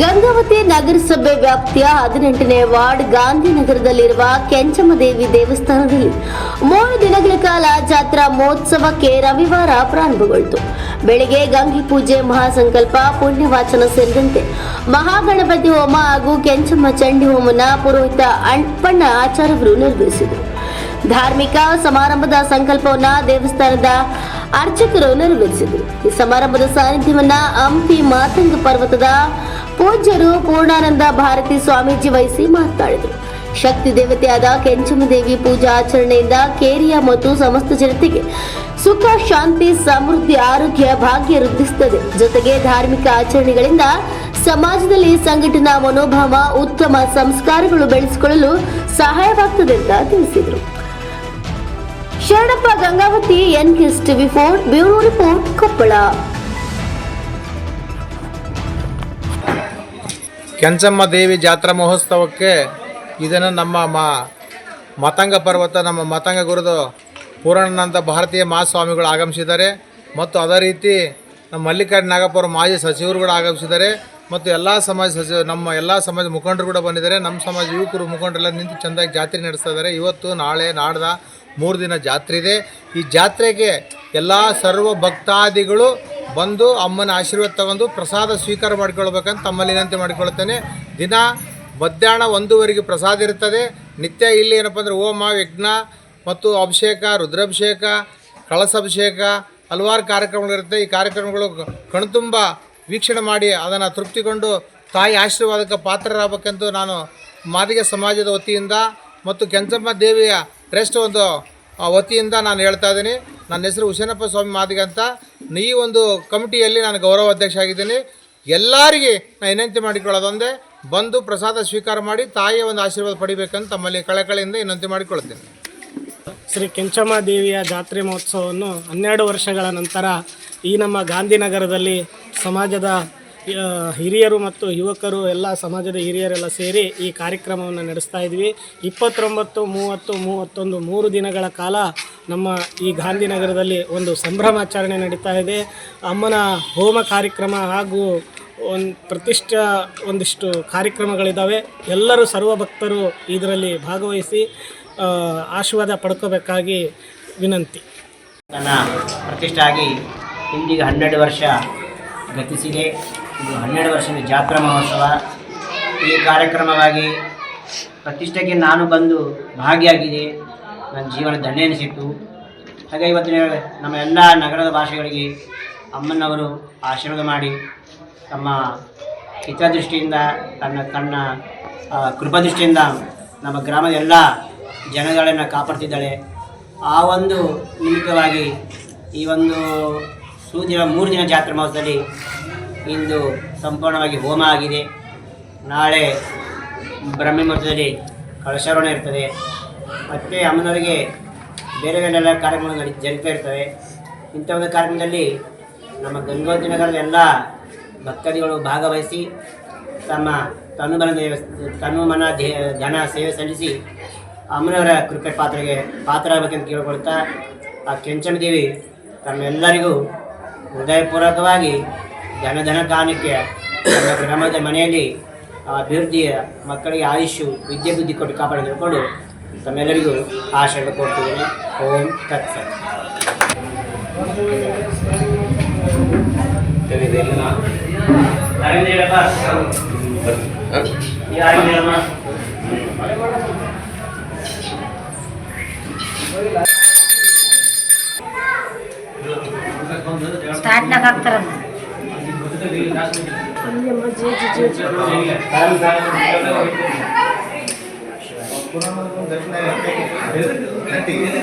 ಗಂಗಾವತಿ ನಗರಸಭೆ ವ್ಯಾಪ್ತಿಯ ಹದಿನೆಂಟನೇ ವಾರ್ಡ್ ಗಾಂಧಿನಗರದಲ್ಲಿರುವ ಕೆಂಚಮದೇವಿ ದೇವಸ್ಥಾನದಲ್ಲಿ ಮೂರು ದಿನಗಳ ಕಾಲ ಜಾತ್ರಾ ಮಹೋತ್ಸವಕ್ಕೆ ರವಿವಾರ ಪ್ರಾರಂಭಗೊಳ್ತು. ಬೆಳಗ್ಗೆ ಗಂಗಿ ಪೂಜೆ ಮಹಾಸಂಕಲ್ಪ, ಪುಣ್ಯವಾಚನ ಸೇರಿದಂತೆ ಮಹಾಗಣಪತಿ ಹೋಮ ಹಾಗೂ ಕೆಂಚಮ್ಮ ಚಂಡಿ ಹೋಮನ ಪುರೋಹಿತ ಅಣ್ಪಣ್ಣ ಆಚಾರ್ಯರು ನಿರ್ವಹಿಸಿದರು ಧಾರ್ಮಿಕ ಸಮಾರಂಭದ ಸಂಕಲ್ಪವನ್ನ ದೇವಸ್ಥಾನದ ಅರ್ಚಕರು ನೆರವೇರಿಸಿದರು. ಈ ಸಮಾರಂಭದ ಸಾನ್ನಿಧ್ಯವನ್ನ ಹಂಪಿ ಮಾತಂಗ ಪರ್ವತದ ಪೂಜ್ಯರು ಪೂರ್ಣಾನಂದ ಭಾರತಿ ಸ್ವಾಮೀಜಿ ವಹಿಸಿ ಮಾತನಾಡಿದರು ಶಕ್ತಿ ದೇವತೆಯಾದ ಕೆಂಚಮದೇವಿ ಪೂಜಾ ಆಚರಣೆಯಿಂದ ಕೇರಿಯ ಮತ್ತು ಸಮಸ್ತ ಜನತೆಗೆ ಸುಖ, ಶಾಂತಿ, ಸಮೃದ್ಧಿ, ಆರೋಗ್ಯ, ಭಾಗ್ಯ ವೃದ್ಧಿಸುತ್ತದೆ. ಜೊತೆಗೆ ಧಾರ್ಮಿಕ ಆಚರಣೆಗಳಿಂದ ಸಮಾಜದಲ್ಲಿ ಸಂಘಟನಾ ಮನೋಭಾವ, ಉತ್ತಮ ಸಂಸ್ಕಾರಗಳು ಬೆಳೆಸಿಕೊಳ್ಳಲು ಸಹಾಯವಾಗುತ್ತದೆ ಅಂತ ತಿಳಿಸಿದರು. Sharanappa Gangavathi, N before TV four, bureau report Koppal. Kenchamma Devi ಜಾತ್ರಾ ಮಹೋತ್ಸವಕ್ಕೆ ಇದನ್ನು ನಮ್ಮ ಮಾ ಮತಂಗ ಪರ್ವತ, ನಮ್ಮ ಮತಂಗ ಗುರುದು ಪೂರ್ಣಾನಂದ ಭಾರತೀಯ ಮಹಾಸ್ವಾಮಿಗಳು ಆಗಮಿಸಿದ್ದಾರೆ. ಮತ್ತು ಅದೇ ರೀತಿ ನಮ್ಮ ಮಲ್ಲಿಕಾರ್ಜುನ ನಾಗಪ್ಪರ ಮಾಜಿ ಕೂಡ ಆಗಮಿಸಿದ್ದಾರೆ. ಮತ್ತು ಎಲ್ಲ ಸಮಾಜ ಸಚಿವ, ನಮ್ಮ ಎಲ್ಲ ಸಮಾಜ ಮುಖಂಡರು ಕೂಡ ಬಂದಿದ್ದಾರೆ. ನಮ್ಮ ಸಮಾಜ ಯುವಕರು, ಮುಖಂಡರೆಲ್ಲ ನಿಂತು ಚೆಂದಾಗಿ ಜಾತ್ರೆ ನಡೆಸ್ತಾ ಇದ್ದಾರೆ. ಇವತ್ತು, ನಾಳೆ, ನಾಡ್ದ ಮೂರು ದಿನ ಜಾತ್ರೆ ಇದೆ. ಈ ಜಾತ್ರೆಗೆ ಎಲ್ಲ ಸರ್ವ ಭಕ್ತಾದಿಗಳು ಬಂದು ಅಮ್ಮನ ಆಶೀರ್ವಾದ ತಗೊಂಡು ಪ್ರಸಾದ ಸ್ವೀಕಾರ ಮಾಡಿಕೊಳ್ಬೇಕಂತ ತಮ್ಮಲ್ಲಿ ವಿನಂತಿ ಮಾಡಿಕೊಳ್ತೇನೆ. ದಿನ ಮಧ್ಯಾಹ್ನ ಒಂದೂವರೆಗೆ ಪ್ರಸಾದ ಇರ್ತದೆ. ನಿತ್ಯ ಇಲ್ಲಿ ಏನಪ್ಪ ಅಂದರೆ ಓಮ ಯಜ್ಞ ಮತ್ತು ಅಭಿಷೇಕ, ರುದ್ರಾಭಿಷೇಕ, ಕಳಸಾಭಿಷೇಕ ಹಲವಾರು ಕಾರ್ಯಕ್ರಮಗಳಿರುತ್ತೆ ಈ ಕಾರ್ಯಕ್ರಮಗಳು ಕಣ್ತುಂಬ ವೀಕ್ಷಣೆ ಮಾಡಿ ಅದನ್ನು ತೃಪ್ತಿಗೊಂಡು ತಾಯಿ ಆಶೀರ್ವಾದಕ್ಕೆ ಪಾತ್ರರಾಗಬೇಕೆಂದು ನಾನು ಮಾದಿಗೆ ಸಮಾಜದ ವತಿಯಿಂದ ಮತ್ತು ಕೆಂಚಮ್ಮ ದೇವಿಯ ಟ್ರೆಸ್ಟ್ ಒಂದು ವತಿಯಿಂದ ನಾನು ಹೇಳ್ತಾ ಇದ್ದೀನಿ. ನನ್ನ ಹೆಸರು ಹುಸೇನಪ್ಪ ಸ್ವಾಮಿ ಮಾದಿಗ ಅಂತ ಈ ಒಂದು ಕಮಿಟಿಯಲ್ಲಿ ನಾನು ಗೌರವ ಅಧ್ಯಕ್ಷ ಆಗಿದ್ದೀನಿ. ಎಲ್ಲರಿಗೆ ನಾನು ವಿನಂತಿ ಮಾಡಿಕೊಳ್ಳೋದೊಂದೇ ಬಂದು ಪ್ರಸಾದ ಸ್ವೀಕಾರ ಮಾಡಿ ತಾಯಿಯ ಒಂದು ಆಶೀರ್ವಾದ ಪಡಿಬೇಕಂತ ತಮ್ಮಲ್ಲಿ ಕಳಕಳಿಯಿಂದ ವಿನಂತಿ ಮಾಡಿಕೊಳ್ಳುತ್ತೇನೆ. ಶ್ರೀ ಕೆಂಚಮ್ಮ ದೇವಿಯ ಜಾತ್ರೆ ಮಹೋತ್ಸವವನ್ನು ಹನ್ನೆರಡು ವರ್ಷಗಳ ನಂತರ ಈ ನಮ್ಮ ಗಾಂಧಿನಗರದಲ್ಲಿ ಸಮಾಜದ ಹಿರಿಯರು ಮತ್ತು ಯುವಕರು ಎಲ್ಲ ಸಮಾಜದ ಹಿರಿಯರೆಲ್ಲ ಸೇರಿ ಈ ಕಾರ್ಯಕ್ರಮವನ್ನು ನಡೆಸ್ತಾ ಇದ್ವಿ. ಇಪ್ಪತ್ತೊಂಬತ್ತು, ಮೂವತ್ತು, ಮೂವತ್ತೊಂದು, ಮೂರು ದಿನಗಳ ಕಾಲ ನಮ್ಮ ಈ ಗಾಂಧಿನಗರದಲ್ಲಿ ಒಂದು ಸಂಭ್ರಮಾಚರಣೆ ನಡೀತಾ ಇದೆ. ಅಮ್ಮನ ಹೋಮ ಕಾರ್ಯಕ್ರಮ ಹಾಗೂ ಒಂದು ಪ್ರತಿಷ್ಠ ಒಂದಿಷ್ಟು ಕಾರ್ಯಕ್ರಮಗಳಿದ್ದಾವೆ ಎಲ್ಲರೂ ಸರ್ವ ಭಕ್ತರು ಇದರಲ್ಲಿ ಭಾಗವಹಿಸಿ ಆಶೀರ್ವಾದ ಪಡ್ಕೋಬೇಕಾಗಿ ವಿನಂತಿ. ನನ್ನ ಪ್ರತಿಷ್ಠೆ ಆಗಿ ಇಂದಿಗೆ ಹನ್ನೆರಡು ವರ್ಷ ಗತಿಸಿದೆ. ಇದು ಹನ್ನೆರಡು ವರ್ಷದ ಜಾತ್ರಾ ಮಹೋತ್ಸವ. ಈ ಕಾರ್ಯಕ್ರಮವಾಗಿ ಪ್ರತಿಷ್ಠೆಗೆ ನಾನು ಬಂದು ಭಾಗಿಯಾಗಿದೆ ನನ್ನ ಜೀವನ ದಂಡೆ ಎನಿಸಿತ್ತು ಹಾಗೆ ಇವತ್ತಿನ ನಮ್ಮ ಎಲ್ಲ ನಗರದ ಭಾಷೆಗಳಿಗೆ ಅಮ್ಮನವರು ಆಶೀರ್ವಾದ ಮಾಡಿ ತಮ್ಮ ಹಿತದೃಷ್ಟಿಯಿಂದ, ತನ್ನ ತನ್ನ ಕೃಪದೃಷ್ಟಿಯಿಂದ ನಮ್ಮ ಗ್ರಾಮದ ಎಲ್ಲ ಜನಗಳನ್ನು ಕಾಪಾಡ್ತಿದ್ದಾಳೆ. ಆ ಒಂದು ನಿಮಿತ್ತವಾಗಿ ಈ ಒಂದು ಸೂದಿನ ಮೂರು ದಿನ ಜಾತ್ರಾ ಮಹೋತ್ಸವದಲ್ಲಿ ಇಂದು ಸಂಪೂರ್ಣವಾಗಿ ಹೋಮ ಆಗಿದೆ. ನಾಳೆ ಬ್ರಹ್ಮಿ ಮುಹೂರ್ತದಲ್ಲಿ ಕಳಶಾರೋಹಣ ಇರ್ತದೆ. ಮತ್ತು ಅಮ್ಮನವರಿಗೆ ಬೇರೆ ಬೇರೆಲ್ಲ ಕಾರ್ಯಕ್ರಮಗಳು ನಡಿ ಜರುಗ್ತಾ ಇರ್ತವೆ. ಇಂಥ ಒಂದು ಕಾರ್ಯಕ್ರಮದಲ್ಲಿ ನಮ್ಮ ಗಂಗೋತ್ರಿ ನಗರದ ಎಲ್ಲ ಭಕ್ತಾದಿಗಳು ಭಾಗವಹಿಸಿ ತಮ್ಮ ತನು ಮನ ದೇವ ತನು ಮನ ದೇ, ಧನ ಸೇವೆ ಸಲ್ಲಿಸಿ ಅಮ್ಮನವರ ಕೃಪೆ ಪಾತ್ರೆಗೆ ಪಾತ್ರ ಆಗಬೇಕೆಂದು ಕೇಳಿಕೊಳ್ತಾ ಆ ಕೆಂಚನ ದೇವಿ ತಮ್ಮೆಲ್ಲರಿಗೂ ಹೃದಯಪೂರ್ವಕವಾಗಿ ಧನ ಧನ ಕಾಣಿಕೆ ನಮ್ಮ ಗ್ರಾಮದ ಮನೆಯಲ್ಲಿ ಅಭಿವೃದ್ಧಿಯ ಮಕ್ಕಳಿಗೆ ಆಯುಷು ವಿದ್ಯೆ ಬುದ್ಧಿ ಕೊಟ್ಟು ಕಾಪಾಡಿ ತಿಳ್ಕೊಂಡು ತಮ್ಮೆಲ್ಲರಿಗೂ ಆಶಯ ಕೊಡ್ತಿದ್ದೇನೆ. ಓಂ ತತ್ಸತ್ ಅರವಿಂದ ಹೇಳಪ್ಪ ಈ